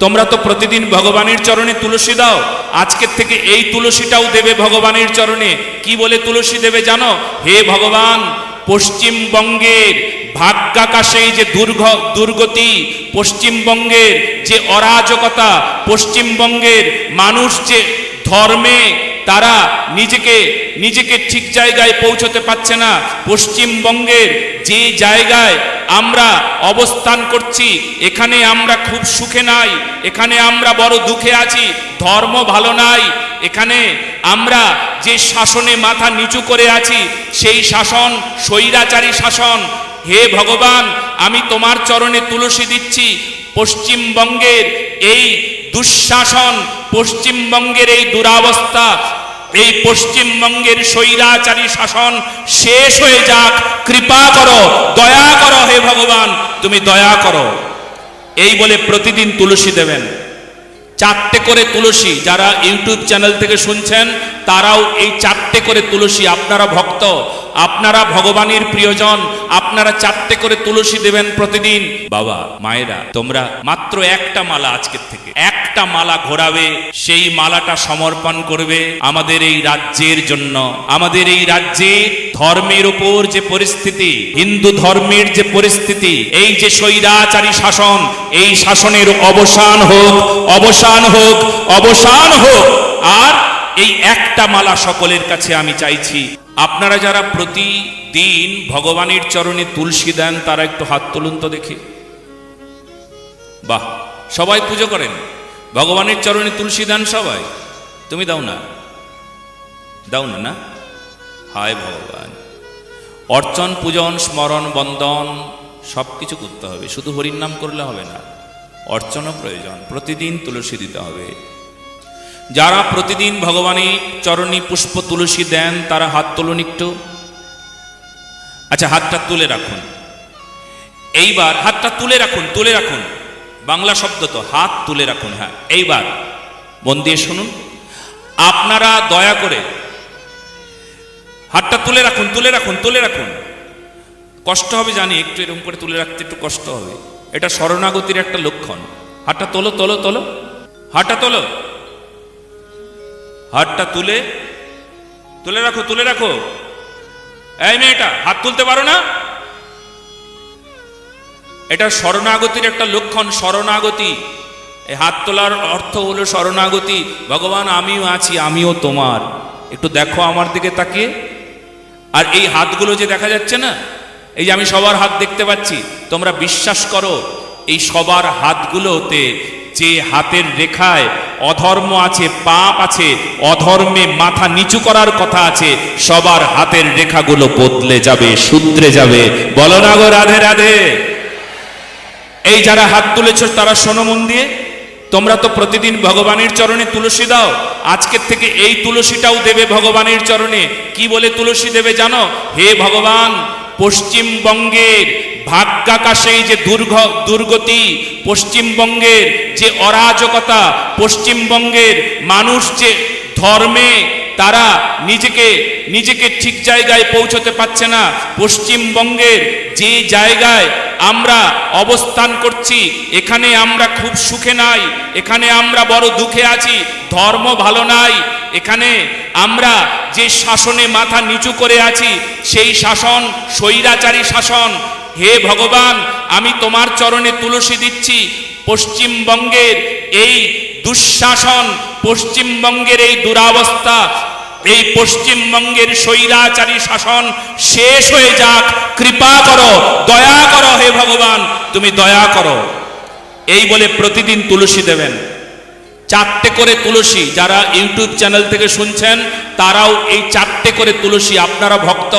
তোমরা তো প্রতিদিন ভগবানের চরণে তুলসী দাও। আজকের থেকে এই তুলসীটাও দেবে ভগবানের চরণে। কি বলে তুলসী দেবে জানো? হে ভগবান, পশ্চিমবঙ্গের ভাগ্যাকাশে যে দুর্ঘ, দুর্গতি, পশ্চিমবঙ্গের যে অরাজকতা, পশ্চিমবঙ্গের মানুষ যে ধর্মে তারা নিজেকে নিজেকে ঠিক জায়গায় পৌঁছতে পারছে না। পশ্চিমবঙ্গের যে জায়গায় আমরা অবস্থান করছি, এখানে আমরা খুব সুখে নাই, এখানে আমরা বড় দুঃখে আছি, ধর্ম ভালো নাই, এখানে আমরা যে শাসনে মাথা নিচু করে আছি, সেই শাসন স্বৈরাচারী শাসন। হে ভগবান, আমি তোমার চরণে তুলসী দিচ্ছি, পশ্চিমবঙ্গের এই দুঃশাসন, পশ্চিমবঙ্গের এই দুরাবস্থা এই পশ্চিমবঙ্গের স্বৈরাচারী শাসন শেষ হয়ে যাক। কৃপা করো, দয়া করো হে ভগবান, তুমি দয়া করো। এই বলে প্রতিদিন তুলসী দেবেন। চারটে করে তুলসী, যারা ইউটিউব চ্যানেল থেকে শুনছেন, তারাও এই চারটে করে তুলসী, আপনারা ভক্ত আপনারা ভগবানের প্রিয়জন, আপনারা চারটে করে তুলসী দেবেন প্রতিদিন। বাবা, মায়েরা, তোমরা মাত্র একটা মালা আজকের থেকে। একটা মালা ঘোরাবে, সেই মালাটা সমর্পণ করবে আমাদের এই রাজ্যের জন্য। আমাদের এই রাজ্যে ধর্মের উপর যে পরিস্থিতি, হিন্দু ধর্মের যে পরিস্থিতি, এই যে স্বৈরাচারী শাসন, এই শাসনের অবসান হোক অবসান হোক অবসান হোক। আর এই একটা মালা সকলের কাছে আমি চাইছি। আপনারা যারা প্রতিদিন ভগবানের চরণে তুলসী দেন, তারা একটু হাত তুলুন তো দেখি। বাহ, সবাই পুজো করেন? ভগবানের চরণে তুলসী দেন সবাই? তুমি দাও না। দাও না না? হায় ভগবান। অর্চন, পূজন, স্মরণ, বন্দন সব কিছু করতে হবে। শুধু হরির নাম করলে হবে না। অর্চনও প্রয়োজন। প্রতিদিন তুলসী দিতে হবে। যারা প্রতিদিন ভগবানের চরণী পুষ্প তুলসী দেন, তারা হাত তুলুন একটু আচ্ছা হাতটা তুলে রাখুন। এইবার হাতটা তুলে রাখুন তুলে রাখুন। বাংলা শব্দ তো, হাত তুলে রাখুন হ্যাঁ। এইবার, মন দিয়ে শুনুন। আপনারা দয়া করে হাতটা তুলে রাখুন তুলে রাখুন তুলে রাখুন। কষ্ট হবে জানি, একটু এরকম করে তুলে রাখতে একটু কষ্ট হবে। এটা শরণাগতির একটা লক্ষণ। হাতটা তোলো তোলো তোলো। হাতটা তোলো। হাতটা তুলে তুলে রাখো তুলে রাখো। এই মেয়েটা, হাত তুলতে পারো না? এটা শরণাগতির একটা লক্ষণ, শরণাগতি। এই হাত তোলার অর্থ হলো শরণাগতি। ভগবান, আমিও আছি, আমিও তোমার। একটু দেখো আমার দিকে তাকিয়ে। আর এই হাতগুলো যে দেখা যাচ্ছে না, এই যে আমি সবার হাত দেখতে পাচ্ছি, তোমরা বিশ্বাস করো, এই সবার হাতগুলোতে যে হাতের রেখায় অধর্ম আছে, পাপ আছে, অধর্মে মাথা নিচু করার কথা আছে, সবার হাতের রেখাগুলো বদলে যাবে, শুধরে যাবে। বলো না গো রাধে রাধে। এই যারা হাত তুলেছ, তারা শোনো মন দিয়ে। তোমরা তো প্রতিদিন ভগবানের চরণে তুলসী দাও। আজকের থেকে এই তুলসীটাও দেবে ভগবানের চরণে। কি বলে তুলসী দেবে জানো? হে ভগবান, পশ্চিমবঙ্গের ভাগ্যাকাশে যে দুর্ঘ, দুর্গতি পশ্চিমবঙ্গের যে অরাজকতা, পশ্চিমবঙ্গের মানুষ যে ধর্মে তারা নিজেকে নিজেকে ঠিক জায়গায় পৌঁছতে পারছে না, পশ্চিমবঙ্গের যে জায়গায় আমরা অবস্থান করছি, এখানে আমরা খুব সুখে নাই, এখানে আমরা বড় দুঃখে আছি, ধর্ম ভালো নাই, এখানে আমরা যে শাসনে মাথা নিচু করে আছি, সেই শাসন স্বৈরাচারী শাসন হে ভগবান, আমি তোমার চরণে তুলসী দিচ্ছি। পশ্চিমবঙ্গের এই দুঃশাসন, পশ্চিমবঙ্গের এই দুরাবস্থা, এই পশ্চিমবঙ্গের স্বৈরাচারী শাসন শেষ হয়ে যাক। কৃপা করো, দয়া করো হে ভগবান, তুমি দয়া করো। এই বলে প্রতিদিন তুলসী দেবেন। চারটে করে তুলসী, যারা ইউটিউব চ্যানেল থেকে শুনছেন, তারাও এই চারটে করে তুলসী, আপনারা ভক্ত।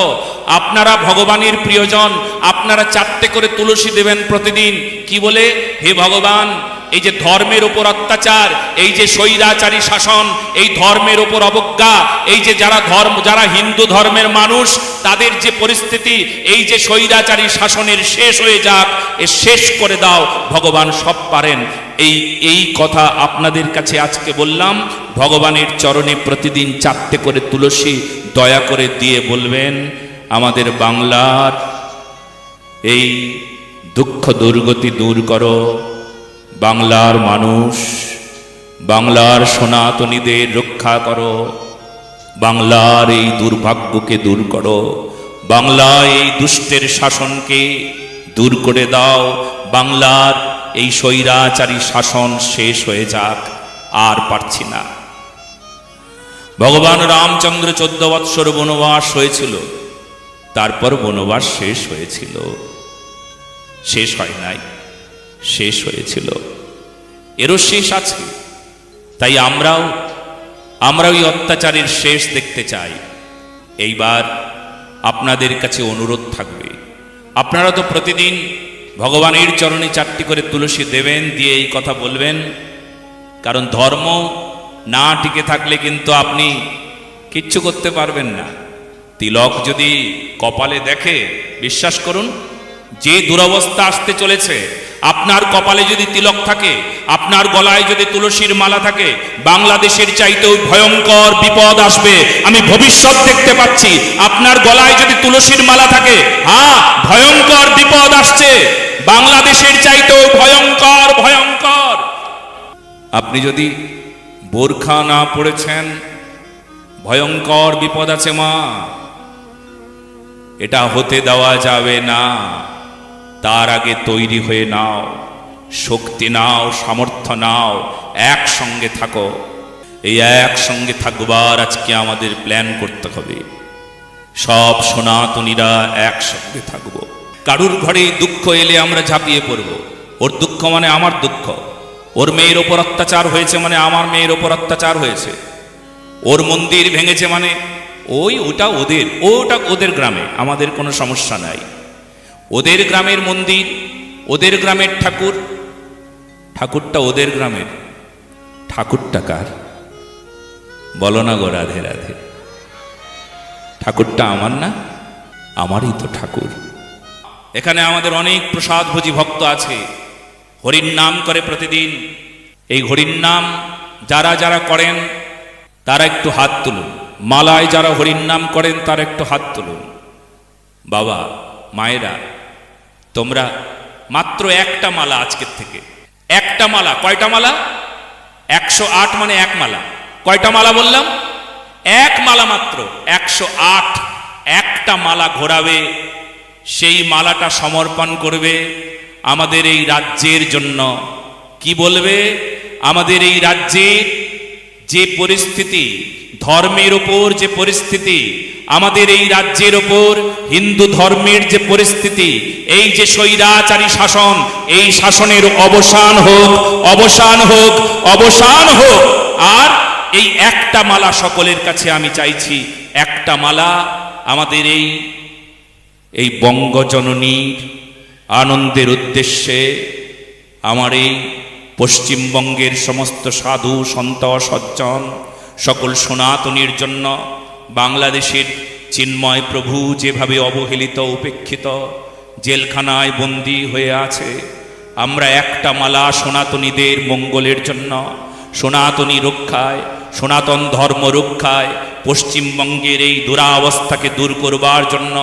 আপনারা ভগবানের প্রিয়জন, আপনারা চারটে করে তুলসী দেবেন প্রতিদিন। কি বলে? হে ভগবান, এই যে ধর্মের ওপর অত্যাচার, এই যে স্বৈরাচারী শাসন, এই ধর্মের ওপর অবজ্ঞা, এই যে যারা ধর্ম, যারা হিন্দু ধর্মের মানুষ, তাদের যে পরিস্থিতি, এই যে স্বৈরাচারী শাসনের শেষ হয়ে যাক, এ শেষ করে দাও। ভগবান সব পারেন। এই এই কথা আপনাদের কাছে আজকে বললাম। ভগবানের চরণে প্রতিদিন চারটে করে তুলসী দয়া করে দিয়ে বলবেন আমাদের বাংলার এই দুঃখ দুর্গতি দূর করো। বাংলার মানুষ, বাংলার সনাতনীদের রক্ষা করো। বাংলার এই দুর্ভাগ্যকে দূর করো। বাংলা এই দুষ্টের শাসনকে দূর করে দাও। বাংলার এই স্বৈরাচারী শাসন শেষ হয়ে যাক, আর পারছি না। ভগবান রামচন্দ্র চোদ্দ বৎসর বনবাস হয়েছিল। তারপর বনবাস শেষ হয়েছিল। শেষ হয় নাই, শেষ হয়েছিল। এরও শেষ আছে, তাই আমরাও আমরা ওই অত্যাচারের শেষ দেখতে চাই। এইবার আপনাদের কাছে অনুরোধ থাকবে। আপনারা তো প্রতিদিন ভগবানের চরণে চারটি করে তুলসী দেবেন, দিয়ে এই কথা বলবেন। কারণ ধর্ম না টিকে থাকলে কিন্তু আপনি কিচ্ছু করতে পারবেন না। তিলক যদি কপালে দেখে, বিশ্বাস করুন, যে দুরবস্থা আসতে চলেছে, আপনার কপালে যদি তিলক থাকে, আপনার গলায় যদি তুলসীর মালা থাকে, বাংলাদেশের চাইতেও ভয়ঙ্কর বিপদ আসবে। আমি ভবিষ্যৎ দেখতে পাচ্ছি, আপনার গলায় যদি তুলসীর মালা থাকে হ্যাঁ ভয়ঙ্কর বিপদ আসছে। বাংলাদেশের চাইতেও ভয়ঙ্কর ভয়ঙ্কর। আপনি যদি বোরখা না পড়েছেন, ভয়ঙ্কর বিপদ আছে মা। এটা হতে দেওয়া যাবে না। তার আগে তৈরি হয়ে নাও, শক্তি নাও, সামর্থ্য নাও, একসঙ্গে থাকো। এই একসঙ্গে থাকবার আজকে আমাদের প্ল্যান করতে হবে। সব সনাতনীরা একসঙ্গে থাকব। কারুর ঘরে দুঃখ এলে আমরা ঝাঁপিয়ে পড়ব। ওর দুঃখ মানে আমার দুঃখ। ওর মেয়ের ওপর অত্যাচার হয়েছে মানে আমার মেয়ের ওপর অত্যাচার হয়েছে। ওর মন্দির ভেঙেছে মানে ওই ওটা ওদের ওটা ওদের গ্রামে, আমাদের কোনো সমস্যা নাই। ওদের গ্রামের মন্দির, ওদের গ্রামের ঠাকুর, ঠাকুরটা ওদের গ্রামের। ঠাকুরটা কার? বলো না গো রাধে রাধে। ঠাকুরটা আমার না? আমারই তো ঠাকুর। এখানে আমাদের অনেক প্রসাদভোজী ভক্ত আছে। হরির নাম করে প্রতিদিন। এই হরির নাম যারা যারা করেন, তারা একটু হাত তুলুন। মালায় যারা হরির নাম করেন, তারা একটু হাত তুলুন। বাবা, মায়েরা, তোমরা মাত্র একটা মালা আজকের থেকে। একটা মালা, কয়টা মালা? একশো আট মানে এক মালা। কয়টা মালা বললাম? এক মালা মাত্র, একশো আট। একটা মালা ঘোরাবে, সেই মালাটা সমর্পণ করবে আমাদের এই রাজ্যের জন্য। কি বলবে? আমাদের এই রাজ্যে যে পরিস্থিতি ধর্মের ওপর যে পরিস্থিতি, আমাদের এই রাজ্যের ওপর হিন্দু ধর্মের যে পরিস্থিতি, এই যে স্বৈরাচারী শাসন, এই শাসনের অবসান হোক অবসান হোক অবসান হোক, আর এই একটা মালা সকলের কাছে আমি চাইছি। একটা মালা আমাদের এই এই বঙ্গজননীর আনন্দের উদ্দেশ্যে আমার এই পশ্চিমবঙ্গের সমস্ত সাধু, সন্ত, সজ্জন সকল সনাতনীর জন্য বাংলাদেশের চিন্ময় প্রভু যেভাবে অবহেলিত, উপেক্ষিত, জেলখানায় বন্দী হয়ে আছে, আমরা একটা মালা সনাতনীদের মঙ্গলের জন্য, সনাতনী রক্ষায়, সনাতন ধর্ম রক্ষায় পশ্চিমবঙ্গের এই দুরাবস্থাকে দূর করবার জন্য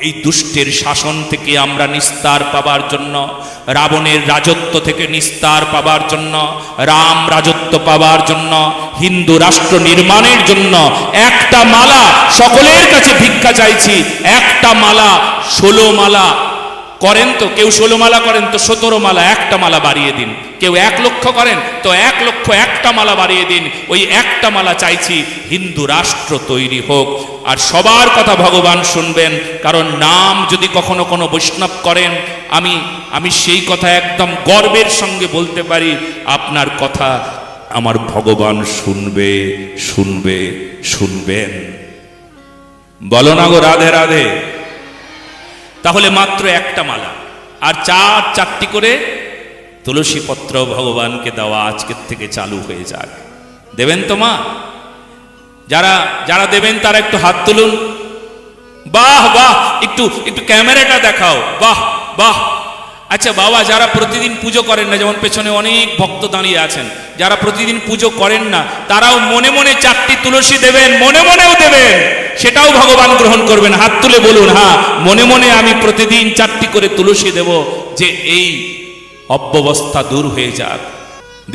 এই দুষ্টের শাসন থেকে আমরা নিস্তার পাবার জন্য, রাবণের রাজত্ব থেকে নিস্তার পাবার জন্য, রাম রাজত্ব পাবার জন্য, হিন্দু রাষ্ট্র নির্মাণের জন্য একটা মালা সকলের কাছে ভিক্ষা চাইছি। একটা মালা, ষোলো মালা করেন তো, কেউ ষোলো মালা করেন তো সতেরো মালা, একটা মালা বাড়িয়ে দিন। কেউ এক লক্ষ করেন তো এক লক্ষ একটা মালা বাড়িয়ে দিন। ওই একটা মালা চাইছি হিন্দু রাষ্ট্র তৈরি হোক। আর সবার কথা ভগবান শুনবেন, কারণ নাম যদি কখনো কোনো বৈষ্ণব করেন, আমি আমি সেই কথা একদম গর্বের সঙ্গে বলতে পারি, আপনার কথা আমার ভগবান শুনবে শুনবে, শুনবেন। বলো না গো, রাধে রাধে। তাহলে মাত্র একটা মালা। আর চার চারটি করে তুলসী পত্র ভগবানকে দেওয়া আজকের থেকে চালু হয়ে যাক। দেবেন তো মা? যারা যারা দেবেন তারা একটু হাত তুলুন। বাহ বাহ, একটু একটু ক্যামেরাটা দেখাও। বাহ বাহ। আচ্ছা বাবা, যারা প্রতিদিন পুজো করেন না, যেমন পেছনে অনেক ভক্ত দাঁড়িয়ে আছেন, যারা প্রতিদিন পুজো করেন না, তারাও মনে মনে চারটি তুলসী দেবেন, মনে মনেও দেবেন, সেটাও ভগবান গ্রহণ করবেন। হাত তুলে বলুন হ্যাঁ মনে মনে আমি প্রতিদিন চারটি করে তুলসী দেব, যে এই অব্যবস্থা দূর হয়ে যাক,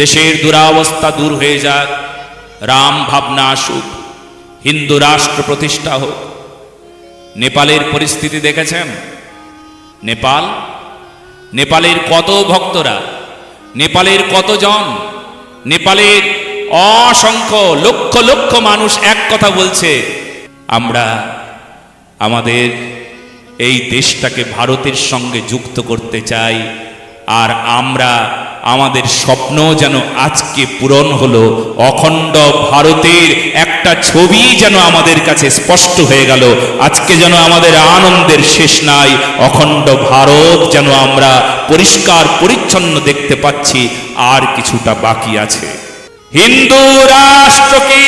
দেশের দুরাবস্থা দূর হয়ে যাক, রাম ভাবনা আসুক, হিন্দু রাষ্ট্র প্রতিষ্ঠা হোক। নেপালের পরিস্থিতি দেখেছেন? নেপাল নেপালের কত ভক্তরা, নেপালের কতজন, নেপালের অসংখ্য লক্ষ লক্ষ মানুষ এক কথা বলছে, আমরা আমাদের এই দেশটাকে ভারতের সঙ্গে যুক্ত করতে চাই, আর আমরা আমাদের স্বপ্ন যেন আজকে পূরণ হলো অখণ্ড ভারতের একটা ছবি যেন আমাদের কাছে স্পষ্ট হয়ে গেল। আজকে যেন আমাদের আনন্দের শেষ নাই। অখণ্ড ভারত যেন আমরা পরিষ্কার পরিচ্ছন্ন দেখতে পাচ্ছি। আর কিছুটা বাকি আছে। হিন্দু রাষ্ট্র কি?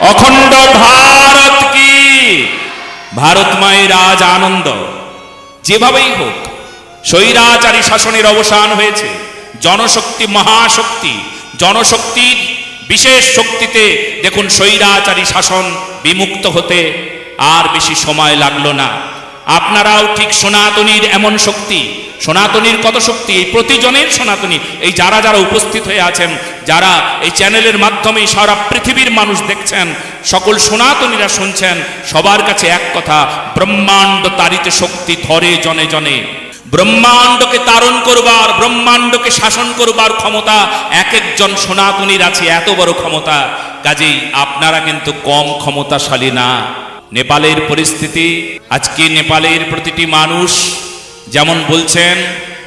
অখণ্ড ভারত কি? ভারত মায়ের আজ আনন্দ। যেভাবেই হোক, স্বৈরাচারী শাসনের অবসান হয়েছে। জনশক্তি, মহাশক্তি, জনশক্তির বিশেষ শক্তিতে দেখুন স্বৈরাচারী শাসন বিমুক্ত হতে আর বেশি সময় লাগল না। আপনারাও ঠিক সনাতনীর এমন শক্তি, সনাতনীর কত শক্তি, এই প্রতিজনের সনাতনী, এই যারা যারা উপস্থিত হয়ে আছেন, যারা এই চ্যানেলের মাধ্যমে সারা পৃথিবীর মানুষ দেখছেন, সকল সনাতনীরা শুনছেন, সবার কাছে এক কথা, ব্রহ্মাণ্ড তারিতে শক্তি ধরে জনে জনে। ব্রহ্মাণ্ডকে তারণ করবার, ব্রহ্মাণ্ডকে শাসন করবার ক্ষমতা এক একজন সনাতনীর আছে, এত বড় ক্ষমতা। কাজেই আপনারা কিন্তু কম ক্ষমতাশালী না। নেপালের পরিস্থিতি, আজকে নেপালের প্রতিটি মানুষ যেমন বলছেন,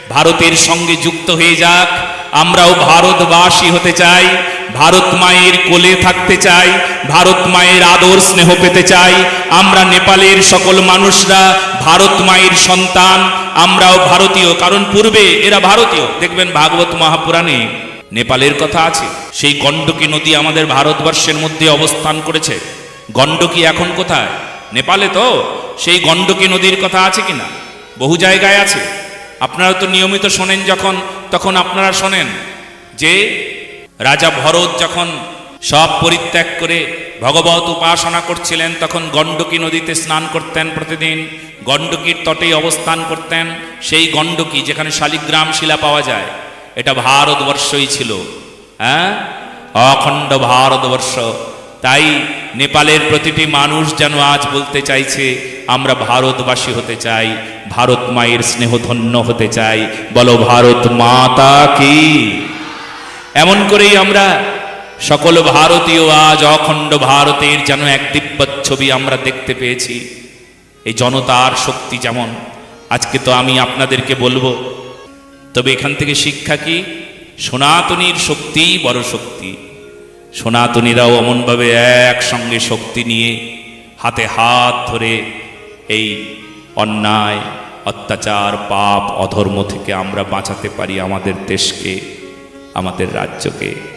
ভারতের সঙ্গে যুক্ত হয়ে যাক, আমরাও ভারতবাসী হতে চাই। ভারত মায়ের কোলে থাকতে চাই, ভারত মায়ের আদর স্নেহ পেতে চাই। আমরা নেপালের সকল মানুষরা ভারত মায়ের সন্তান, আমরাও ভারতীয়, কারণ পূর্বে এরা ভারতীয়। দেখবেন ভাগবত মহাপুরাণে নেপালের কথা আছে, সেই গণ্ডকী নদী আমাদের ভারতবর্ষের মধ্যে অবস্থান করেছে। গণ্ডকী এখন কোথায়? নেপালে তো? সেই গণ্ডকী নদীর কথা আছে কিনা? বহু জায়গায় আছে। আপনারা তো নিয়মিত শোনেন যখন, তখন আপনারা শোনেন যে রাজা ভরত যখন সব পরিত্যাগ করে ভগবত উপাসনা করছিলেন, তখন গণ্ডকী নদীতে স্নান করতেন প্রতিদিন। গণ্ডকীর তটেই অবস্থান করতেন সেই গণ্ডকী, যেখানে শালিগ্রাম শিলা পাওয়া যায়। এটা ভারতবর্ষই ছিল হ্যাঁ? অখণ্ড ভারতবর্ষ। তাই নেপালের প্রতিটি মানুষ যেন আজ বলতে চাইছে, আমরা ভারতবাসী হতে চাই, ভারত মায়ের স্নেহধন্য হতে চাই। বলো, ভারত মাতা কি? এমন করেই আমরা সকল ভারতীয় আজ অখণ্ড ভারতের যেন এক দিব্য ছবি আমরা দেখতে পেয়েছি। এই জনতার শক্তি যেমন, আজকে তো আমি আপনাদেরকে বলব, তবে এখান থেকে শিক্ষা কি? সনাতনীর শক্তি বড় শক্তি। সনাতনীরাও অমনভাবে একসঙ্গে শক্তি নিয়ে হাতে হাত ধরে এই অন্যায়, অত্যাচার, পাপ, অধর্ম থেকে আমরা বাঁচাতে পারি আমাদের দেশকে। আমাদের রাজ্যকে।